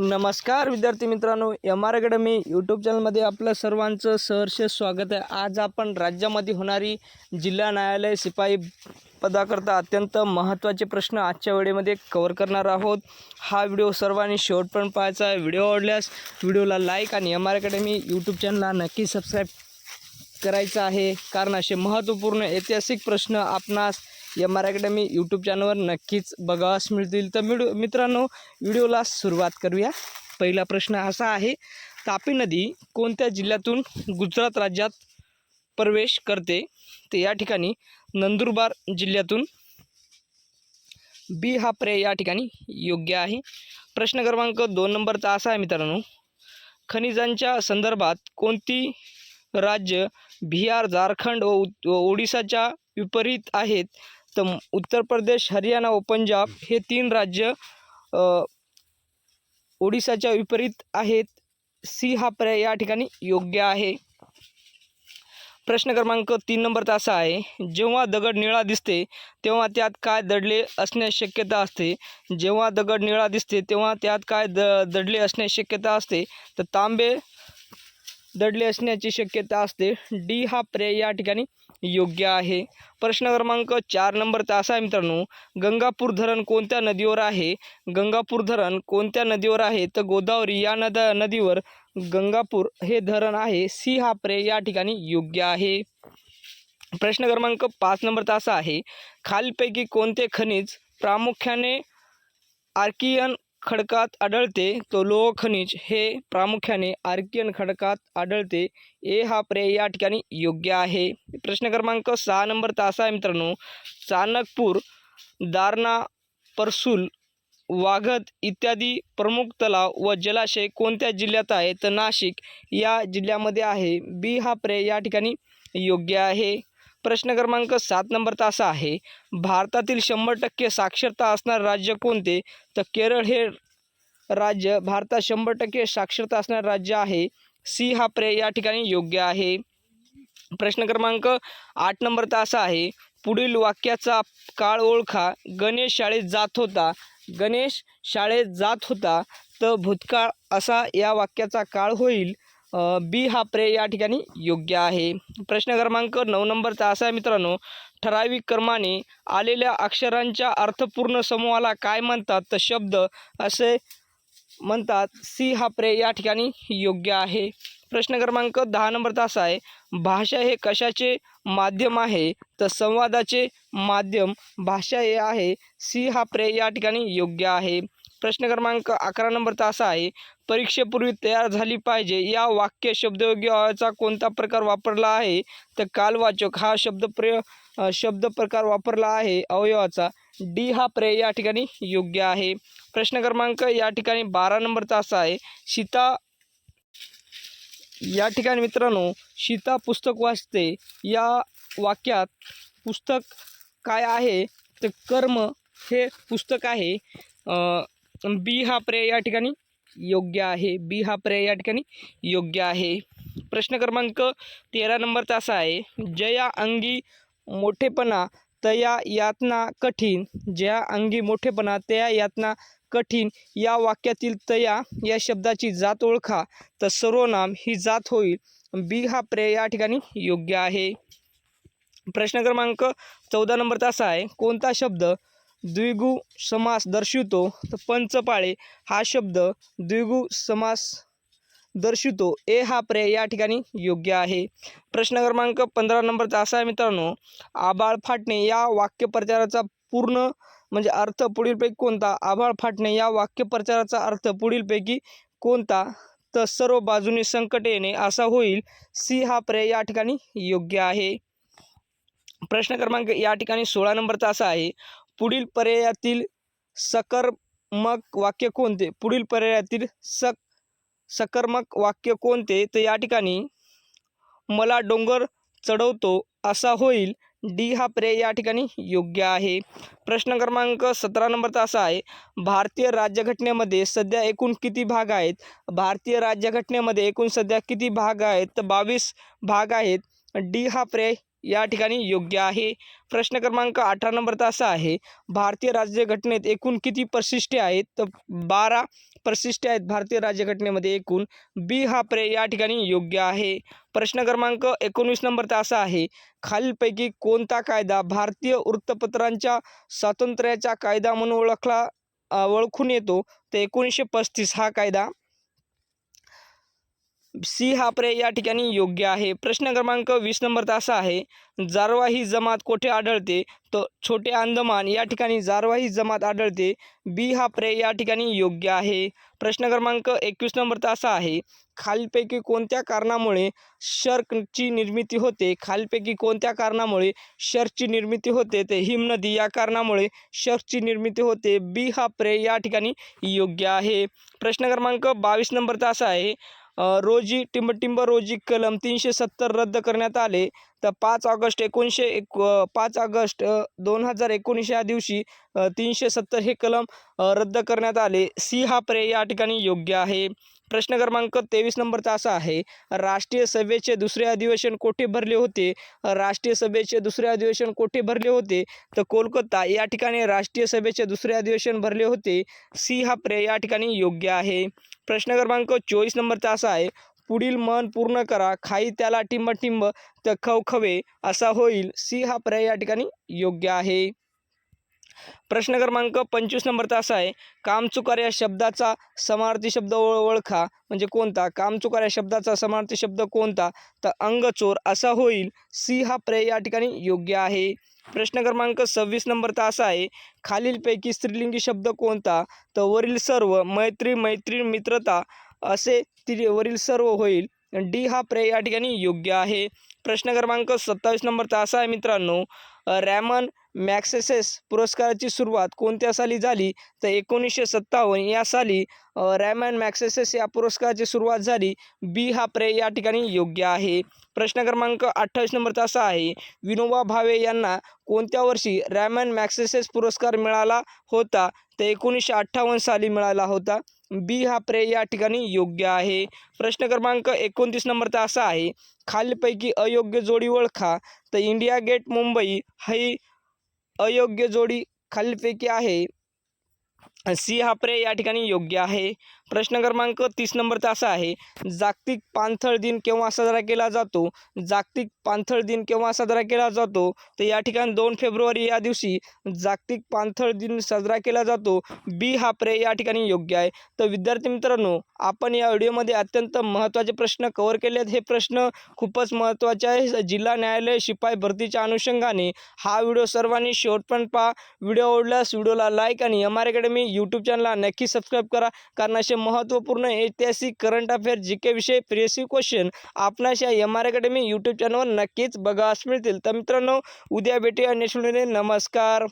नमस्कार विद्यार्थी मित्रांनो एम आर अकॅडमी यूट्यूब चॅनलमध्ये आपलं सर्वांचं सहर्ष स्वागत आहे. आज आपण राज्यामध्ये होणारी जिल्हा न्यायालय शिपाई पदाकरता अत्यंत महत्त्वाचे प्रश्न आजच्या वेळेमध्ये कवर करणार आहोत. हा व्हिडिओ सर्वांनी शेवटपर्यंत पाहायचा आहे. व्हिडिओ आवडल्यास व्हिडिओला लाईक आणि एम आर अकॅडमी यूट्यूब चॅनलला नक्की सबस्क्राईब करायचं आहे. कारण असे महत्त्वपूर्ण ऐतिहासिक प्रश्न आपणास एम आर अकॅडमी यूट्यूब चॅनलवर नक्कीच बघावास मिळतील. तर मिडू मित्रांनो व्हिडिओला सुरुवात करूया. पहिला प्रश्न असा आहे तापी नदी कोणत्या जिल्ह्यातून गुजरात राज्यात प्रवेश करते? ते या ठिकाणी नंदुरबार जिल्ह्यातून बी हा प्रे या ठिकाणी योग्य आहे. प्रश्न क्रमांक दोन नंबरचा असा आहे मित्रांनो खनिजांच्या संदर्भात कोणती राज्य बिहार झारखंड व व ओडिसाच्या विपरीत आहेत? तर उत्तर प्रदेश हरियाणा व पंजाब हे तीन राज्य ओडिसाच्या विपरीत आहेत. सी हा पर्याय या ठिकाणी योग्य आहे. प्रश्न क्रमांक तीन नंबरचा असा आहे जेव्हा दगड निळा दिसते तेव्हा त्यात काय दडले असण्याची शक्यता असते. जेव्हा दगड निळा दिसते तेव्हा त्यात काय द दडले असण्याची शक्यता असते. तर तांबे दडले असण्याची शक्यता असते. डी हा पर्याय या ठिकाणी योग्य आहे. प्रश्न क्रमांक चार नंबरचा असा आहे मित्रांनो. गंगापूर धरण कोणत्या नदीवर आहे? गंगापूर धरण कोणत्या नदीवर आहे? तर गोदावरी या नद नदीवर गंगापूर हे धरण आहे. सी हा पर्याय या ठिकाणी योग्य आहे. प्रश्न क्रमांक पाच नंबरचा असा आहे. खालीलपैकी कोणते खनिज प्रामुख्याने आर्कियन खडकात आढळते तो लोह खनिज हे प्रामुख्याने आर्कियन खडकात आढळते. ए हा पर्याय या ठिकाणी योग्य आहे. प्रश्न क्रमांक सहा नंबर असा आहे मित्रांनो. चाणकपूर दारणा परसूल वाघद इत्यादी प्रमुख तलाव व जलाशय कोणत्या जिल्ह्यात आहे तर नाशिक या जिल्ह्यामध्ये आहे. बी हा पर्याय या ठिकाणी योग्य आहे. प्रश्न क्रमांक सात नंबरचा असा आहे भारतातील शंभर टक्के साक्षरता असणारे राज्य कोणते? तर केरळ हे राज्य भारतात शंभर टक्के साक्षरता असणारे राज्य आहे सी हा पर्याय या ठिकाणी योग्य आहे. प्रश्न क्रमांक आठ नंबरचा असा आहे पुढील वाक्याचा काळ ओळखा गणेश शाळेत जात होता. गणेश शाळेत जात होता तर भूतकाळ असा या वाक्याचा काळ होईल. बी हा पर्याय या ठिकाणी योग्य आहे. प्रश्न क्रमांक नऊ नंबरचा असा आहे मित्रांनो. ठराविक क्रमाने आलेल्या अक्षरांच्या अर्थपूर्ण समूहाला काय म्हणतात? तर शब्द असे म्हणतात सी हा पर्याय या ठिकाणी योग्य आहे. प्रश्न क्रमांक दहा नंबरचा असा आहे भाषा हे कशाचे माध्यम आहे? तर संवादाचे माध्यम भाषा हे आहे सी हा पर्याय या ठिकाणी योग्य आहे. प्रश्न क्रमांक अकरा नंबरचा असा आहे परीक्षेपूर्वी तयार झाली पाहिजे या वाक्य शब्दयोग्याचा कोणता प्रकार वापरला आहे? तर कालवाचक हा शब्द प्रय शब्द प्रकार वापरला आहे अवयवाचा. डी हा पर्याय या ठिकाणी योग्य आहे. प्रश्न क्रमांक या ठिकाणी बारा नंबरचा असा आहे सीता या ठिकाणी मित्रांनो सीता पुस्तक वाचते. या वाक्यात पुस्तक काय आहे? तर कर्म हे पुस्तक आहे. बी हा पर्याय या ठिकाणी योग्य आहे. बी हा पर्याय या ठिकाणी योग्य आहे. प्रश्न क्रमांक तेरा नंबरचा असा आहे जया अंगी मोठेपणा तया यातना कठीण ज्या अंगी मोठेपणा तया यातना कठीण या वाक्यातील तया या शब्दाची जात ओळखा तर सर्वनाम ही जात होईल. बी हा पर्याय या ठिकाणी योग्य आहे. प्रश्न क्रमांक चौदा नंबरचा असा आहे कोणता शब्द द्विगु समास दर्शवितो तर पंचपाळे हा शब्द द्विगु समास दर्शवितो. ए हा पर्याय या ठिकाणी योग्य आहे. प्रश्न क्रमांक पंधरा नंबरचा असा आहे मित्रांनो. आबाळ फाटणे या वाक्यप्रचाराचा पूर्ण म्हणजे अर्थ पुढीलपैकी कोणता? आभाळ फाटणे या वाक्यप्रचाराचा अर्थ पुढीलपैकी कोणता? तर सर्व बाजूने संकट येणे असा होईल. सी हा पर्याय या ठिकाणी योग्य आहे. प्रश्न क्रमांक या ठिकाणी सोळा नंबरचा असा आहे. पुढील पर्यायातील सकर्मक वाक्य कोणते? पुढील पर्यायातील सक सकर्मक वाक्य कोणते? तर या ठिकाणी मला डोंगर चढवतो असा होईल डी हा पर्याय या ठिकाणी योग्य आहे. प्रश्न क्रमांक सतरा नंबरचा असा आहे भारतीय राज्यघटनेमध्ये सध्या एकूण किती भाग आहेत भारतीय राज्यघटनेमध्ये एकूण सध्या किती भाग आहेत? तर बावीस भाग आहेत. डी हा पर्याय या ठिकाणी योग्य आहे. प्रश्न क्रमांक अठरा नंबरचा असा आहे भारतीय राज्यघटनेत एकूण किती परिशिष्टे आहेत? तर बारा परिशिष्टे आहेत भारतीय राज्यघटनेमध्ये एकूण. बी हा पर्याय या ठिकाणी योग्य आहे. प्रश्न क्रमांक एकोणवीस नंबरचा असा आहे खालीलपैकी कोणता कायदा भारतीय वृत्तपत्रांच्या स्वातंत्र्याचा कायदा म्हणून ओळखला ओळखून येतो? तर एकोणीसशे पस्तीस हा कायदा सी हा पर्याय या ठिकाणी योग्य आहे. प्रश्न क्रमांक वीस नंबरचा असा आहे जारवा ही जमात कोठे आढळते? तर छोटे अंदमान या ठिकाणी जारवा ही जमात आढळते. बी हा पर्याय या ठिकाणी योग्य आहे. प्रश्न क्रमांक एकवीस नंबरचा असा आहे खालीलपैकी कोणत्या कारणामुळे शर्कची निर्मिती होते? खालीलपैकी कोणत्या कारणामुळे शर्कची निर्मिती होते? ते हिमनदी या कारणामुळे शर्कची निर्मिती होते. बी हा पर्याय या ठिकाणी योग्य आहे. प्रश्न क्रमांक बावीस नंबरचा असा आहे रोजी टिंबटिंब रोजी कलम तीनशे सत्तर रद्द करण्यात आले. तर पाच ऑगस्ट एकोणीसशे एक पाच ऑगस्ट दोन हजार एकोणीस या दिवशी तीनशे सत्तर हे कलम रद्द करण्यात आले. सी हा पर्याय या ठिकाणी योग्य आहे. प्रश्न क्रमांक तेवीस नंबरचा असा आहे राष्ट्रीय सभेचे दुसरे अधिवेशन कोठे भरले होते? राष्ट्रीय सभेचे दुसरे अधिवेशन कोठे भरले होते? तर कोलकाता या ठिकाणी राष्ट्रीय सभेचे दुसरे अधिवेशन भरले होते. सी हा प्रे या ठिकाणी योग्य आहे. प्रश्न क्रमांक चोवीस नंबरचा असा आहे पुढील मन पूर्ण करा खाई त्याला टिंब टिंब तर खवखवे असा होईल. सी हा पर्याय या ठिकाणी योग्य आहे. प्रश्न क्रमांक पंचवीस नंबरचा असा आहे कामचुकार या शब्दाचा समार्थी शब्द ओळ ओळखा म्हणजे कोणता? कामचुकार या शब्दाचा समार्थी शब्द कोणता? तर अंगचोर असा होईल सी हा पर्याय या ठिकाणी योग्य आहे. प्रश्न क्रमांक सव्वीस नंबरचा असा आहे खालीलपैकी स्त्रीलिंगी शब्द कोणता? तर वरील सर्व मैत्री मैत्रीण मित्रता असे ती वरील सर्व होईल डी हा पर्याय या ठिकाणी योग्य आहे. प्रश्न क्रमांक सत्तावीस नंबरचा असा आहे मित्रांनो रॅमन मॅक्सेसेस पुरस्काराची सुरुवात कोणत्या साली झाली? तर एकोणीसशे सत्तावन्न या साली रॅमॅन मॅक्सेसेस या पुरस्काराची सुरुवात झाली. बी हा प्रे या ठिकाणी योग्य आहे. प्रश्न क्रमांक अठ्ठावीस नंबरचा असा आहे विनोबा भावे यांना कोणत्या वर्षी रॅमॅन मॅक्सेसेस पुरस्कार मिळाला होता? तर एकोणीसशे अठ्ठावन्न साली मिळाला होता. बी हा प्रे या ठिकाणी योग्य आहे. प्रश्न क्रमांक एकोणतीस नंबरचा असा आहे खालीलपैकी अयोग्य जोडी ओळखा. तर इंडिया गेट मुंबई ही अयोग्य जोडी खालीलपैकी आहे. सी हा पर्याय या ठिकाणी योग्य आहे. प्रश्न क्रमांक तीस नंबरचा असा आहे जागतिक पाणथळ दिन केव्हा साजरा केला जातो? जागतिक पाणथळ दिन केव्हा साजरा केला जातो? तर या ठिकाणी दोन फेब्रुवारी या दिवशी जागतिक पाणथळ दिन साजरा केला जातो. बी हा प्रे या ठिकाणी योग्य आहे. तर विद्यार्थी मित्रांनो आपण या व्हिडिओमध्ये अत्यंत महत्त्वाचे प्रश्न कव्हर केले आहेत हे प्रश्न खूपच महत्त्वाचे आहे. जिल्हा न्यायालय शिपाई भरतीच्या अनुषंगाने हा व्हिडिओ सर्वांनी शेवटपर्यंत पहा. व्हिडिओ आवडल्यास व्हिडिओला लाईक आणि एम आर अकॅडमी यूट्यूब चॅनलला नक्की सबस्क्राईब करा. कारण असे महत्त्वपूर्ण ऐतिहासिक करंट अफेअर जी के विषय प्रियसी क्वेश्चन आपणास या एम आर अकॅडमी यूट्यूब चॅनलवर नक्कीच बघास मिळतील. तर मित्रांनो उद्या भेटूया नेक्स्ट नमस्कार.